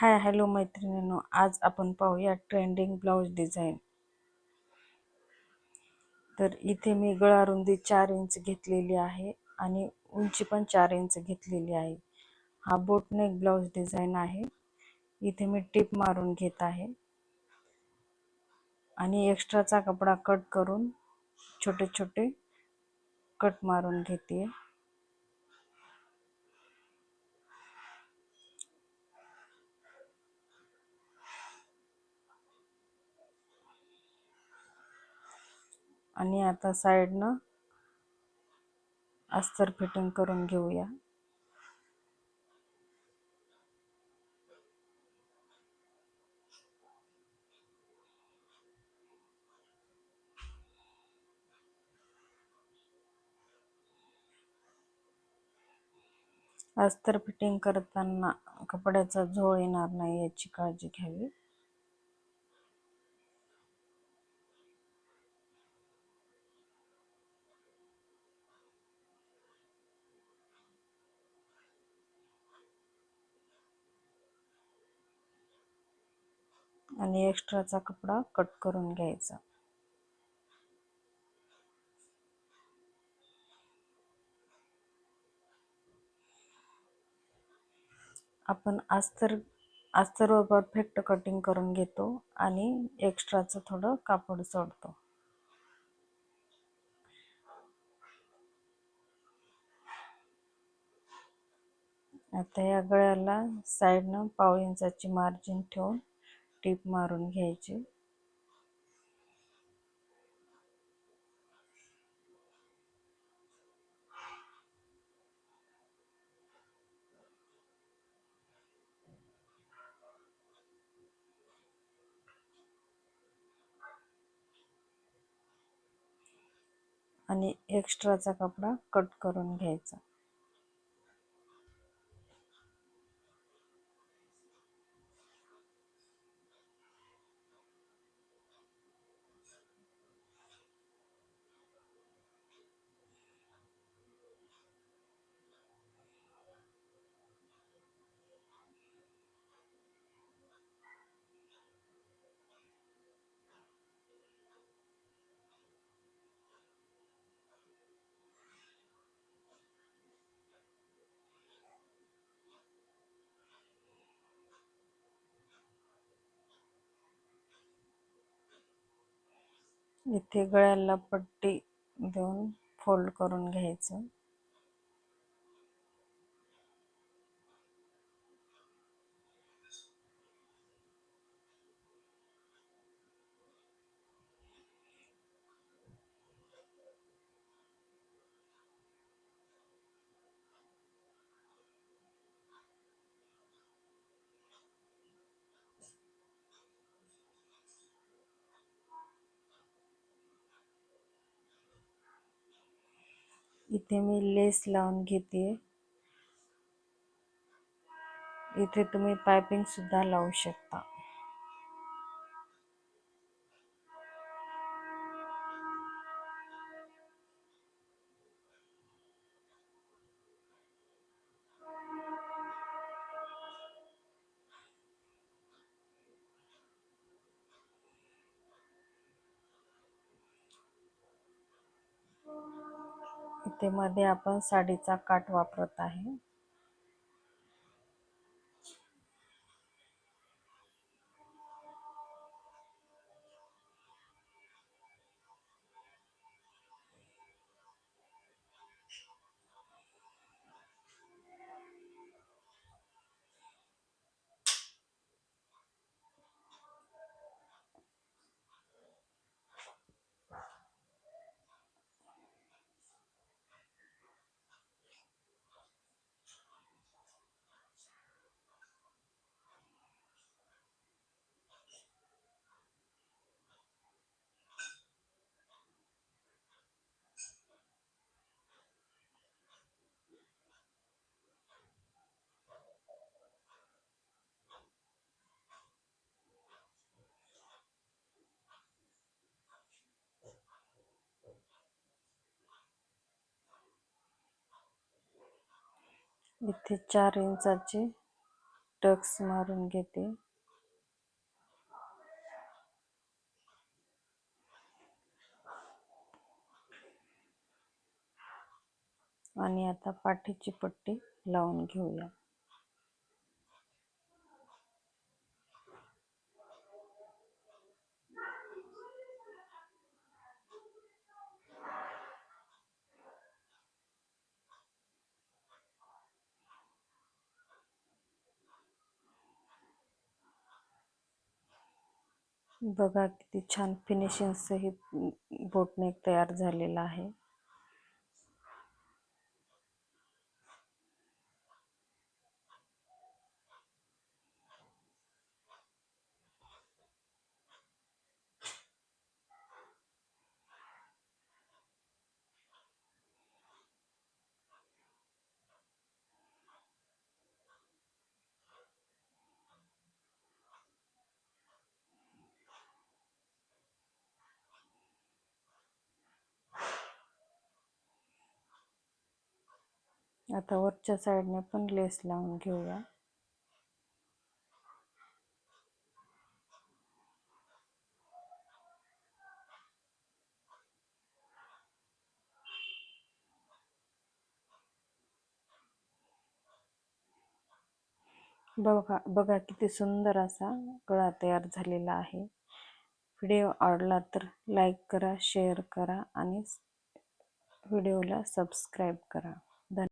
Hi hello मैत्रिणींनो आज आपण पाहूया ट्रेंडिंग ब्लाऊज डिझाईन. तर इथे मी गळा रुंदी चार इंच घेतलेली आहे आणि उंची पण चार इंच घेतलेली आहे. हा बोटनेक ब्लाऊज डिझाईन आहे. इथे मी टिप मारून घेत आहे. आणि एक्स्ट्राचा कपडा कट करून छोटे छोटे कट मारून घेते. आणि आता साईडनं अस्तर फिटिंग करून घेऊया. अस्तर फिटिंग करताना कपड्याचा झोळ येणार नाही याची काळजी घ्यावी. आणि एक्स्ट्राचा कपडा कट करून घ्यायचा. आपण अस्तर अस्तरवर परफेक्ट कटिंग करून घेतो आणि एक्स्ट्राचं थोडं कापड सोडतो. आता या गळ्याला साईडनं पाव इंचाची मार्जिन ठेवून टीप मारून घ्यायची. आणि एक्स्ट्राचा कपडा कट करून घ्यायचा. इथे गळ्याला पट्टी देऊन फोल्ड करून घ्यायचं. इथे मी लेस लावून घेते. इथे तुम्ही पायपिंग सुद्धा लावू शकता. इथे मध्ये आपण साडीचा काठ वापरत आहे. इथे चार इंचाचे टक्स मारून घेते. आणि आता पाठीची पट्टी लावून घेऊया. बघा किती छान फिनिशिंग सहित बोटनेक तयार झालेला आहे. आता वरच्या साईडने पण लेस लावून घेऊया. बघा बघा किती सुंदर असा गळा तयार झालेला आहे. व्हिडिओ आवडला तर लाईक करा शेअर करा आणि व्हिडिओला सबस्क्राईब करा.